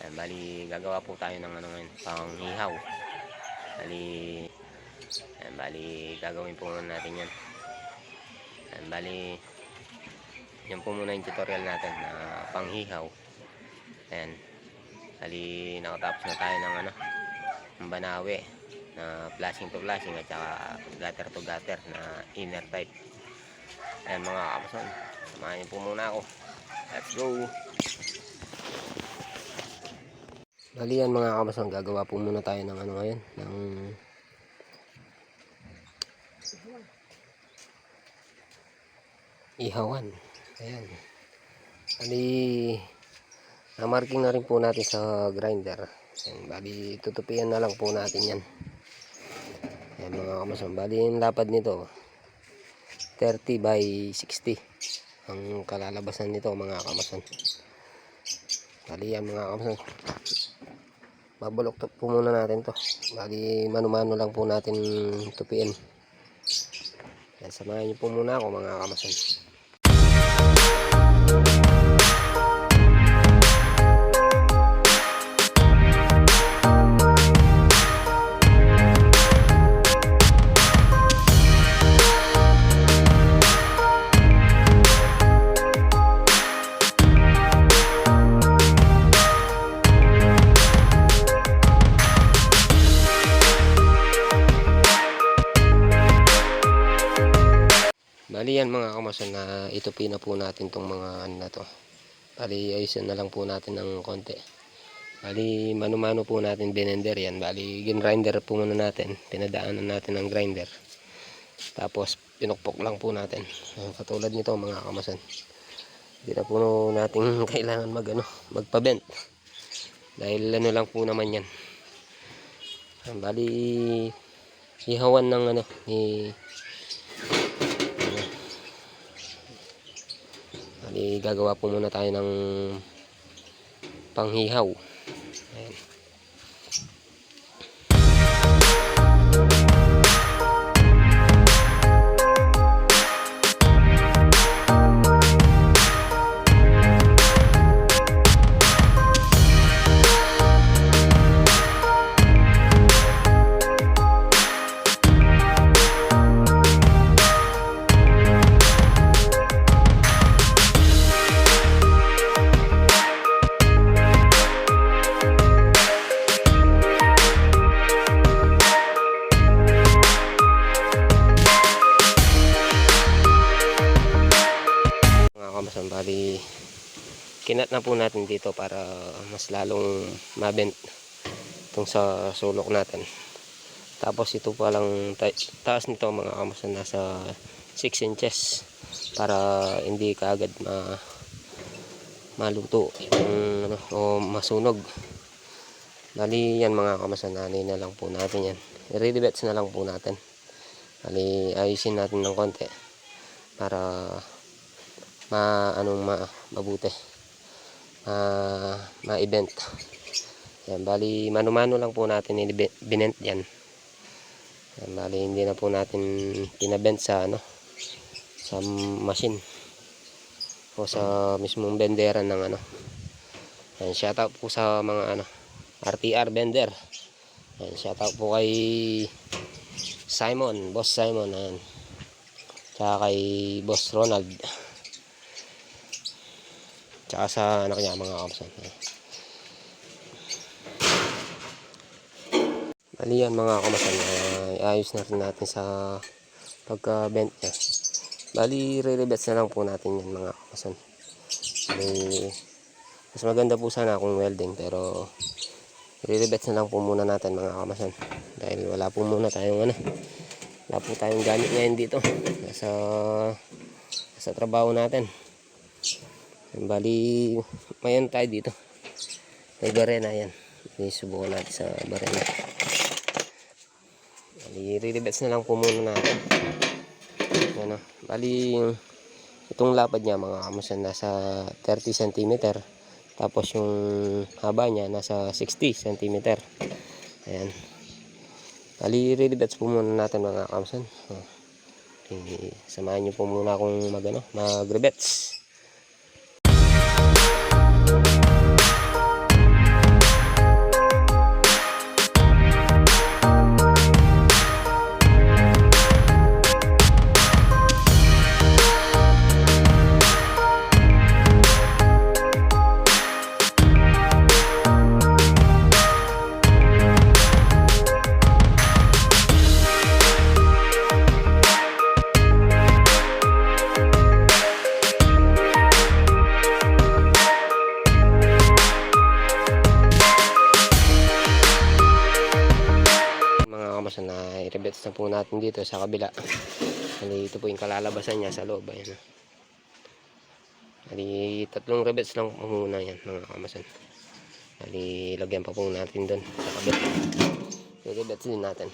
Ayan, bali, gagawa po tayo ng ano ngayon, pang hihaw. Bali, ayan, bali, gagawin po muna natin yan. Ayan, bali, yan po muna yung tutorial natin na pang hihaw. Ayan, bali, nakatapos na tayo ng ano, ng banawe na flashing to flashing at saka gutter to gutter na inner type. Ayan mga kapason, samahan niyo po muna ako. Let's go! Bali yan mga kapason, gagawa po muna tayo ng ano ngayon, ng ihawan. Ayan. Bali, na-marking na rin po natin sa grinder. Ayan, bali, tutupian na lang po natin yan. Ayan mga kapason, bali yung lapad nito, 30 by 60 ang kalalabasan nito mga kamason bali yan mga kamason babulok to po muna natin to. Bali mano-mano lang po natin tupiin. Yan samahan niyo po muna ako mga kamason Bali yan mga kamason na itupi na po natin tong mga ano na to. Bali ayusin na lang po natin ng konti. Bali mano-mano po natin binender yan. Bali grinder po muna natin. Pinadaanan natin ng grinder. Tapos pinukpok lang po natin. Katulad nito mga kamason. Hindi na po natin kailangan mag ano, magpa-bend. Dahil ano lang po naman yan. Bali ihawan ng ano ni Bali, gagawa po muna tayo ng panghihaw. Ayan. Bali kinat na po natin dito para mas lalong mabent itong sa sulok natin. Tapos ito pa lang ta- taas nito mga kamasan nasa 6 inches para hindi kaagad ma maluto yung ano, o masunog. Bali yan mga kamasan, nanay na lang po natin yan. I-rivets na lang po natin. Bali ayusin natin ng konti para ma anong ma mabuti. Ma ma-event. Yan bali mano-mano lang po natin binent yan. Yan bali hindi na po natin pinabent sa ano sa machine. O sa mismong benderan ng ano. Yan shout out po sa mga ano RTR bender. Yan shout out po kay Simon boss Simon ayan. Tsaka kay boss Ronald Tsaka sa anak niya, mga kapsan. Bali yan mga kamasan. Uh, ayos na natin sa pagka-bent niya. Bali, re-rebets na lang po natin yan mga kamasan. Bali, mas maganda po sana kung welding pero re-rebets na lang po muna natin mga kamasan. Dahil wala po muna tayong ano. Wala po tayong gamit ngayon dito. Nasa, nasa trabaho natin. Bali, mayan tayo dito. May barena yan. Subukan natin sa barena. Bali, riribets na lang po muna natin. Ano, bali, itong lapad niya mga kamusan nasa 30 cm. Tapos yung haba niya nasa 60 cm. Ayan. Bali, riribets po muna natin mga kamusan. Okay, samahan niyo po muna akong mag, ano, mag-rebets. I-rebets na po natin dito sa kabila. Bali, ito po yung kalalabasan niya sa loob. Ayan. Bali, tatlong rebets lang po muna yan mga kamasan. Bali, lagyan pa po natin doon sa kabila. I-rebets din natin.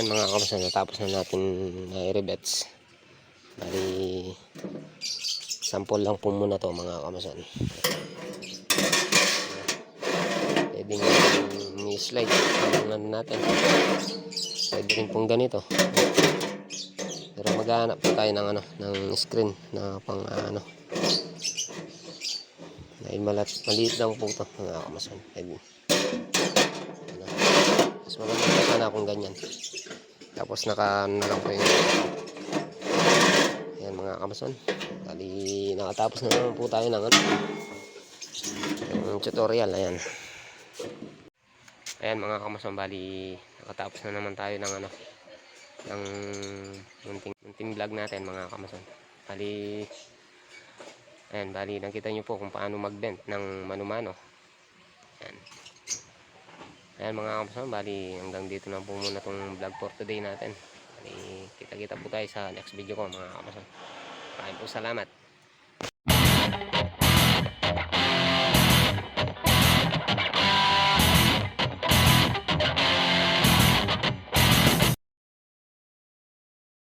Yan mga kamasan, natapos na natin na i-rebets. Bali, sample lang po muna to mga kamasan. Pwede nga ni-slide. Ano natin. Pwede rin pong ganito. Pero maghanap po tayo ng ano, ng screen na pang ah, ano. Dahil malat, maliit lang po to mga kamasan. Pwede. Ano. Mas maganda sana kung ganyan. Tapos naka ano lang po yung Ayan mga kamason. Bali nakatapos na naman po tayo ng ano. Yung tutorial. Ayan. Ayan mga kamason. Bali nakatapos na naman tayo ng ano. Ng munting, munting vlog natin mga kamason. Bali Ayan, bali nakita nyo po kung paano mag-bend ng mano-mano. Ayan. Mga kapatid, bali hanggang dito na po muna itong vlog for today natin. Bali, kita-kita po tayo sa next video ko mga kapatid. Maraming po salamat.